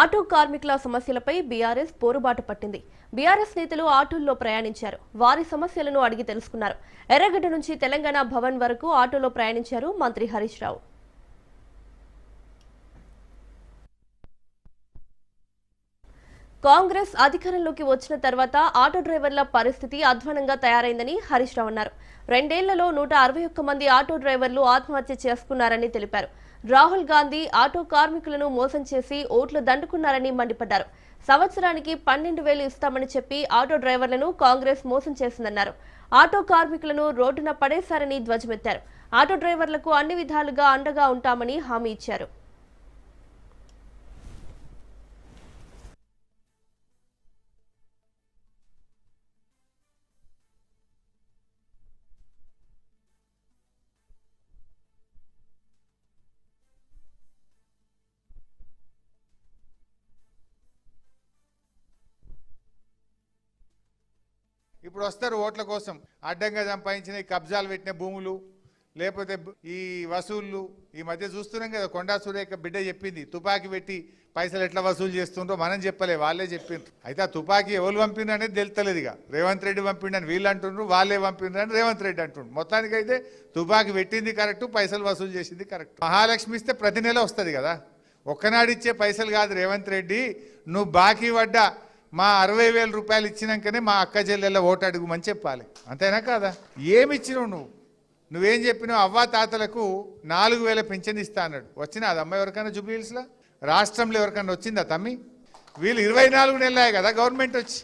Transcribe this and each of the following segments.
Auto కార్మికుల సమస్యలపై BRS పోరుబాటు పట్టింది. బీఆర్ఎస్ నేతలు ఆటోల్లో ప్రయాణించారు. వారి సమస్యలను అడిగి తెలుసుకున్నారు. ఎర్రగడ్డ నుంచి తెలంగాణ భవన్ వరకు ఆటోలో ప్రయాణించారు మంత్రి హరీష్ రావు. కాంగ్రెస్ అధికారంలోకి వచ్చిన తర్వాత ఆటో డ్రైవర్ల పరిస్థితి అధ్వానంగా తయారైందని హరీష్ రావు అన్నారు. రెండేళ్ళలో నూట అరవై ఒక్క మంది ఆటో డ్రైవర్లు ఆత్మహత్య చేసుకున్నారని తెలిపారు. రాహుల్ గాంధీ ఆటో కార్మికులను మోసం చేసి ఓట్లు దండుకున్నారని మండిపడ్డారు. సంవత్సరానికి పన్నెండు వేలు ఇస్తామని చెప్పి ఆటో డ్రైవర్లను కాంగ్రెస్ మోసం చేసిందన్నారు. ఆటో కార్మికులను రోడ్డున పడేశారని ధ్వజమెత్తారు. ఆటో డ్రైవర్లకు అన్ని విధాలుగా అండగా ఉంటామని హామీ ఇచ్చారు. ఇప్పుడు వస్తారు ఓట్ల కోసం. అడ్డంగా సంపాదించిన కబ్జాలు పెట్టిన భూములు లేకపోతే ఈ వసూళ్ళు ఈ మధ్య చూస్తున్నాం కదా కొండా సురేఖ బిడ్డ చెప్పింది తుపాకీ పెట్టి పైసలు ఎట్లా వసూలు చేస్తుండ్రో మనం చెప్పలే వాళ్ళే చెప్పిండ్రు. అయితే ఆ తుపాకీ ఎవరు పంపిండ్రు అనేది తెలుస్తలేదు ఇక. రేవంత్ రెడ్డి పంపిండని వీళ్ళు అంటుండ్రు వాళ్ళే పంపిండ్రు అని రేవంత్ రెడ్డి అంటుండ్రు మొత్తానికి అయితే తుపాకీ పెట్టింది కరెక్ట్ పైసలు వసూలు చేసింది కరెక్ట్. మహాలక్ష్మి ఇస్తే ప్రతి నెల వస్తుంది కదా. ఒక్కనాడిచ్చే పైసలు కాదు రేవంత్ రెడ్డి నువ్వు బాకీ పడ్డా మా అరవై వేల రూపాయలు ఇచ్చినాకనే మా అక్క చెల్లెళ్ళ ఓటు అడుగుమని చెప్పాలి. అంతేనా కాదా? ఏమి ఇచ్చినావు నువ్వు? నువ్వేం చెప్పినావు? అవ్వా తాతలకు నాలుగు వేల పింఛన్ ఇస్తా అన్నాడు. వచ్చినా అది అమ్మాయి ఎవరికైనా జూబ్లీహిల్స్లో రాష్ట్రంలో ఎవరికైనా వచ్చిందా తమ్మి? వీళ్ళు ఇరవై నాలుగు నెలలే కదా గవర్నమెంట్ వచ్చి.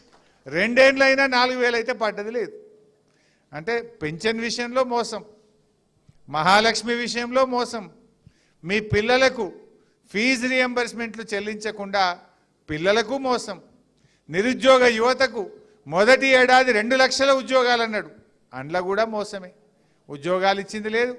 రెండేళ్ళు అయినా నాలుగు వేలు అయితే పడ్డది లేదు. అంటే పెన్షన్ విషయంలో మోసం. మహాలక్ష్మి విషయంలో మోసం. మీ పిల్లలకు ఫీజు రియంబర్స్మెంట్లు చెల్లించకుండా పిల్లలకు మోసం. నిరుద్యోగ యువతకు మొదటి ఏడాది రెండు లక్షల ఉద్యోగాలు అన్నాడు అండ్ల కూడా మోసమే. ఉద్యోగాలు ఇచ్చింది లేదు.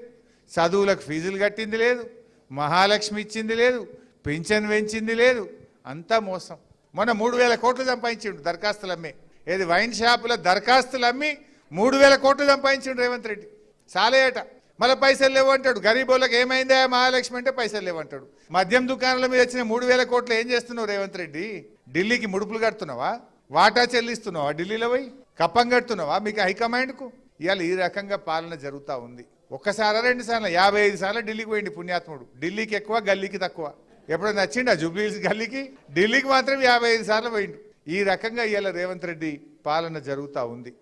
చదువులకు ఫీజులు కట్టింది లేదు. మహాలక్ష్మి ఇచ్చింది లేదు. పింఛన్ పెంచింది లేదు. అంతా మోసం. మొన్న మూడు వేల కోట్లు సంపాదించిండు దరఖాస్తులు అమ్మి. ఏది వైన్ షాపుల దరఖాస్తులు అమ్మి మూడు వేల కోట్లు సంపాదించిండు రేవంత్ రెడ్డి. సాలేయట. మళ్ళీ పైసలు లేవు అంటాడు. గరీబోళ్ళకి ఏమైందా? మహాలక్ష్మి అంటే పైసలు లేవు అంటాడు. మద్యం దుకాణాల మీద వచ్చిన మూడు వేల కోట్లు ఏం చేస్తున్నావు రేవంత్ రెడ్డి? ఢిల్లీకి ముడుపులు కడుతున్నావా? వాటా చెల్లిస్తున్నావా ఢిల్లీలో పోయి? కప్పం కడుతున్నావా మీకు హైకమాండ్కు ఇవాళ ఈ రకంగా పాలన జరుగుతూ ఉంది. ఒక్కసారి రెండు సార్లు యాభై ఐదు సార్లు ఢిల్లీకి పోయింది పుణ్యాత్ముడు. ఢిల్లీకి ఎక్కువ గల్లీకి తక్కువ. ఎప్పుడైనా నచ్చిండా జూబ్లీస్ గల్లీకి? ఢిల్లీకి మాత్రం యాభై ఐదు సార్లు పోయిండు. ఈ రకంగా ఇవాళ రేవంత్ రెడ్డి పాలన జరుగుతూ ఉంది.